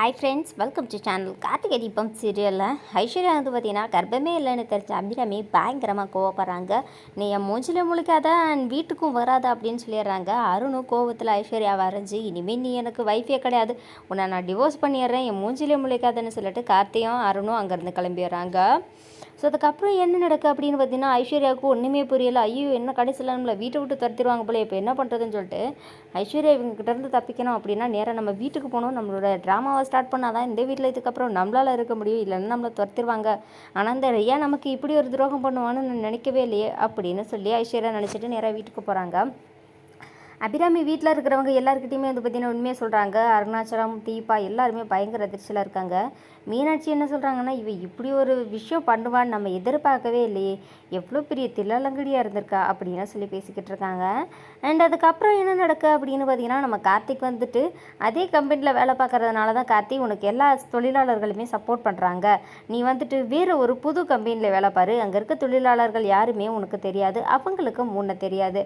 Hi friends welcome to channel Karthigai Deepam சீரியலில் ஐஸ்வர்யா வந்து பார்த்தீங்கன்னா கர்ப்பமே இல்லைன்னு தெரிஞ்ச அபிராமி பயங்கரமாக கோவப்படுறாங்க. நீ என் மூஞ்சில் முழிக்காத வீட்டுக்கும் வராத அப்படின்னு சொல்லிடுறாங்க. அருணும் கோவத்தில் ஐஸ்வர்யா வரைஞ்சி இனிமேல் நீ எனக்கு வைஃபே கிடையாது. உன்னை நான் டிவோர்ஸ் பண்ணிடுறேன் என் மூஞ்சிலே முழிக்காதன்னு சொல்லிட்டு கார்த்தியும் அருணும் அங்கேருந்து கிளம்பிடுறாங்க. ஸோ அதுக்கப்புறம் என்ன நடக்கு அப்படின்னு பார்த்தீங்கன்னா ஐஸ்வர்யாவுக்கு ஒன்றுமே புரியல. ஐயோ என்ன கடைசியில் நம்மளை வீட்டை விட்டு துரத்திடுவாங்க போல. இப்போ என்ன பண்ணுறதுன்னு சொல்லிட்டு ஐஸ்வர்யா இவங்ககிட்டருந்து தப்பிக்கணும் அப்படின்னா நேராக நம்ம வீட்டுக்கு போகணும். நம்மளோட ட்ராமாவை ஸ்டார்ட் பண்ணால் தான் இந்த வீட்டில் இதுக்கப்புறம் நம்மளால் இருக்க முடியும். இல்லைன்னா நம்மளை துரத்திடுவாங்க. ஆனால் இந்த ஐயா நமக்கு இப்படி ஒரு துரோகம் பண்ணுவான்னு நான் நினைக்கவே இல்லையே அப்படின்னு சொல்லி ஐஸ்வர்யா நினச்சிட்டு நேராக வீட்டுக்கு போகிறாங்க அபிராமி வீட்டில் இருக்கிறவங்க எல்லாருக்கிட்டையுமே வந்து பார்த்தீங்கன்னா உண்மையாக சொல்கிறாங்க அருணாச்சலம் தீபா எல்லாருமே பயங்கர அதிர்ச்சியில் இருக்காங்க. மீனாட்சி என்ன சொல்கிறாங்கன்னா இவ இப்படி ஒரு விஷயம் பண்ணுவான்னு நம்ம எதிர்பார்க்கவே இல்லையே. எவ்வளோ பெரிய தில்லலங்கடியாக இருந்திருக்கா அப்படின்னு சொல்லி பேசிக்கிட்டு இருக்காங்க. அண்ட் அதுக்கப்புறம் என்ன நடக்கு அப்படின்னு பார்த்தீங்கன்னா நம்ம கார்த்திக் வந்துட்டு அதே கம்பெனியில் வேலை பார்க்கறதுனால தான் கார்த்திக் உனக்கு எல்லா தொழிலாளர்களுமே சப்போர்ட் பண்ணுறாங்க நீ வந்துட்டு வேறு ஒரு புது கம்பெனியில் வேலை பாரு. அங்கே இருக்க தொழிலாளர்கள் யாருமே உனக்கு தெரியாது. அவங்களுக்கு முன்ன தெரியாது.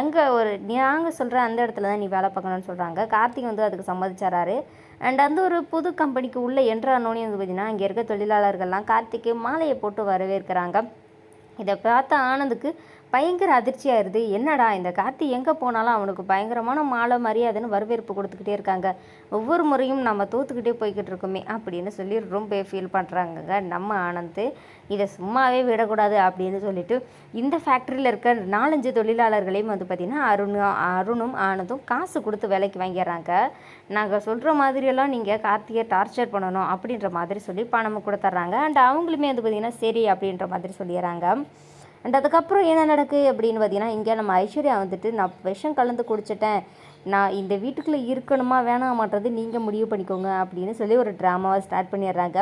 அங்கே ஒரு நாங்கள் சொல்கிற அந்த இடத்துல தான் நீ வேலை பார்க்கணும்னு சொல்கிறாங்க கார்த்திக் வந்து அதுக்கு சம்மதிச்சாராரு. அண்ட் அந்த ஒரு புது கம்பெனிக்கு உள்ளே என்ட்ரானோனே வந்து பார்த்தீங்கன்னா அங்கே இருக்க தொழிலாளர்கள்லாம் கார்த்திக்கு மாலையை போட்டு வரவேற்கிறாங்க. இதை பார்த்த ஆனந்துக்கு பயங்கர அதிர்ச்சியாயிருது என்னடா இந்த கார்த்தி எங்கே போனாலும் அவனுக்கு பயங்கரமான மாலை மரியாதைன்னு வரவேற்பு கொடுத்துக்கிட்டே இருக்காங்க. ஒவ்வொரு முறையும் நம்ம தோத்துக்கிட்டே போய்கிட்டு இருக்கோமே அப்படின்னு சொல்லி ரொம்ப ஃபீல் பண்ணுறாங்கங்க நம்ம ஆனந்த் இதை சும்மாவே விடக்கூடாது அப்படின்னு சொல்லிட்டு இந்த ஃபேக்ட்ரியில் இருக்க நாலஞ்சு தொழிலாளர்களையும் வந்து பார்த்திங்கன்னா அருணும் அருணும் ஆனந்தும் காசு கொடுத்து வேலைக்கு வாங்கிடுறாங்க. நாங்கள் சொல்கிற மாதிரியெல்லாம் நீங்கள் கார்த்தியை டார்ச்சர் பண்ணணும் அப்படின்ற மாதிரி சொல்லி பணம் கொடுத்துட்றாங்க. அண்ட் அவங்களுமே வந்து பார்த்திங்கன்னா சரி அப்படின்ற மாதிரி சொல்லிடுறாங்க. அண்ட் அதுக்கப்புறம் என்ன நடக்கு அப்படின்னு பார்த்தீங்கன்னா இங்கே நம்ம ஐஸ்வர்யா வந்துட்டு நான் விஷம் கலந்து குடிச்சிட்டேன். நான் இந்த வீட்டுக்குள்ளே இருக்கணுமா வேணாமான்றது நீங்கள் முடிவு பண்ணிக்கோங்க அப்படின்னு சொல்லி ஒரு ட்ராமாவை ஸ்டார்ட் பண்ணிடுறாங்க.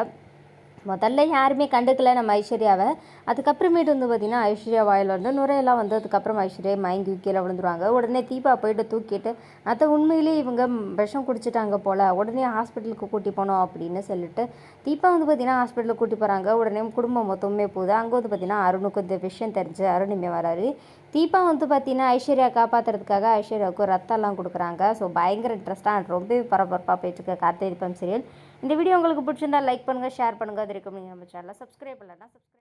முதல்ல யாருமே கண்டுக்கல நம்ம ஐஸ்வர்யாவை. அதுக்கப்புறமேட்டு வந்து பார்த்திங்கன்னா ஐஸ்வர்யா வாயில் வந்து நுரையெல்லாம் வந்து அதுக்கப்புறம் ஐஸ்வர்யா மயங்கி கீழே விழுந்துருவாங்க. உடனே தீபா போயிட்டு தூக்கிட்டு அதை உண்மையிலேயே இவங்க விஷம் குடிச்சிட்டாங்க போல். உடனே ஹாஸ்பிட்டலுக்கு கூட்டி போனோம் அப்படின்னு சொல்லிட்டு தீபா வந்து பார்த்திங்கன்னா ஹாஸ்பிட்டலுக்கு கூட்டி போகிறாங்க உடனே குடும்பம் மொத்தமே போகுது. அங்கே வந்து பார்த்திங்கன்னா அருணுக்கு இந்த விஷயம் தெரிஞ்சு அருணுமே வராரு. தீபா வந்து பார்த்தீங்கன்னா ஐஸ்வர்யா காப்பாற்றுறதுக்காக ஐஸ்வர்யாவுக்கு ரத்தம்லாம் கொடுக்குறாங்க. ஸோ பயங்கர இன்ட்ரெஸ்ட்டாக ரொம்ப பரபரப்பாக போயிட்டுருக்கு கார்த்திகை தீபம் சீரியல் இந்த வீடியோ உங்களுக்கு பிடிச்சிருந்தா லைக் பண்ணுங்கள் ஷேர் பண்ணுங்கள் அது இருக்கும் நீங்கள் நம்ம சேனலில் சப்ஸ்கிரைப் இல்லைன்னா சப்ஸ்கிரைப்